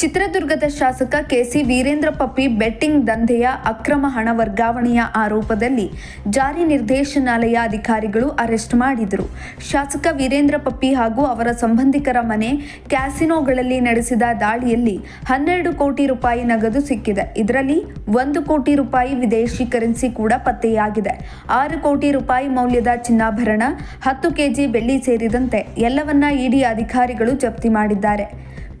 ಚಿತ್ರದುರ್ಗದ ಶಾಸಕ K C Veerendra Pappi betting ದಂಧೆಯ ಅಕ್ರಮ ಹಣ ವರ್ಗಾವಣೆಯ ಆರೋಪದಲ್ಲಿ ಜಾರಿ ನಿರ್ದೇಶನಾಲಯ ಅಧಿಕಾರಿಗಳು ಅರೆಸ್ಟ್ ಮಾಡಿದರು. ಶಾಸಕ ವೀರೇಂದ್ರ ಪಪ್ಪಿ ಹಾಗೂ ಅವರ ಸಂಬಂಧಿಕರ ಮನೆ ಕ್ಯಾಸಿನೋಗಳಲ್ಲಿ ನಡೆಸಿದ ದಾಳಿಯಲ್ಲಿ ಹನ್ನೆರಡು ಕೋಟಿ ರೂಪಾಯಿ ನಗದು ಸಿಕ್ಕಿದೆ. ಇದರಲ್ಲಿ ಒಂದು ಕೋಟಿ ರೂಪಾಯಿ ವಿದೇಶಿ ಕರೆನ್ಸಿ ಕೂಡ ಪತ್ತೆಯಾಗಿದೆ. ಆರು ಕೋಟಿ ರೂಪಾಯಿ ಮೌಲ್ಯದ ಚಿನ್ನಾಭರಣ, ಹತ್ತು ಕೆಜಿ ಬೆಳ್ಳಿ ಸೇರಿದಂತೆ ಎಲ್ಲವನ್ನ ಇಡಿ ಅಧಿಕಾರಿಗಳು ಜಪ್ತಿ ಮಾಡಿದ್ದಾರೆ.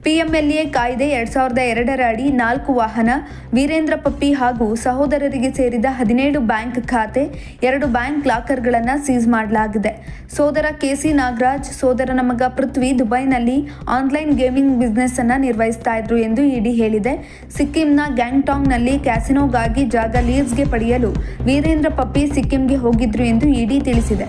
ಪಿಎಂಎಲ್ಎ ಕಾಯ್ದೆ ಎರಡ್ ಸಾವಿರದ ಎರಡರ ಅಡಿ ನಾಲ್ಕು ವಾಹನ, ವೀರೇಂದ್ರ ಪಪ್ಪಿ ಹಾಗೂ ಸಹೋದರರಿಗೆ ಸೇರಿದ ಹದಿನೇಳು ಬ್ಯಾಂಕ್ ಖಾತೆ, ಎರಡು ಬ್ಯಾಂಕ್ ಲಾಕರ್ಗಳನ್ನು ಸೀಸ್ ಮಾಡಲಾಗಿದೆ. ಸೋದರ ಕೆಸಿ ನಾಗರಾಜ್ ಸೋದರನ ಮಗ ಪೃಥ್ವಿ ದುಬೈನಲ್ಲಿ ಆನ್ಲೈನ್ ಗೇಮಿಂಗ್ ಬಿಸ್ನೆಸ್ ಅನ್ನು ನಿರ್ವಹಿಸ್ತಾ ಇದ್ರು ಎಂದು ಇಡಿ ಹೇಳಿದೆ. ಸಿಕ್ಕಿಂನ ಗ್ಯಾಂಗ್ಟಾಂಗ್ನಲ್ಲಿ ಕ್ಯಾಸಿನೋಗಾಗಿ ಜಾಗ ಲೀಸ್ಗೆ ಪಡೆಯಲು ವೀರೇಂದ್ರ ಪಪ್ಪಿ ಸಿಕ್ಕಿಂಗೆ ಹೋಗಿದ್ರು ಎಂದು ಇಡಿ ತಿಳಿಸಿದೆ.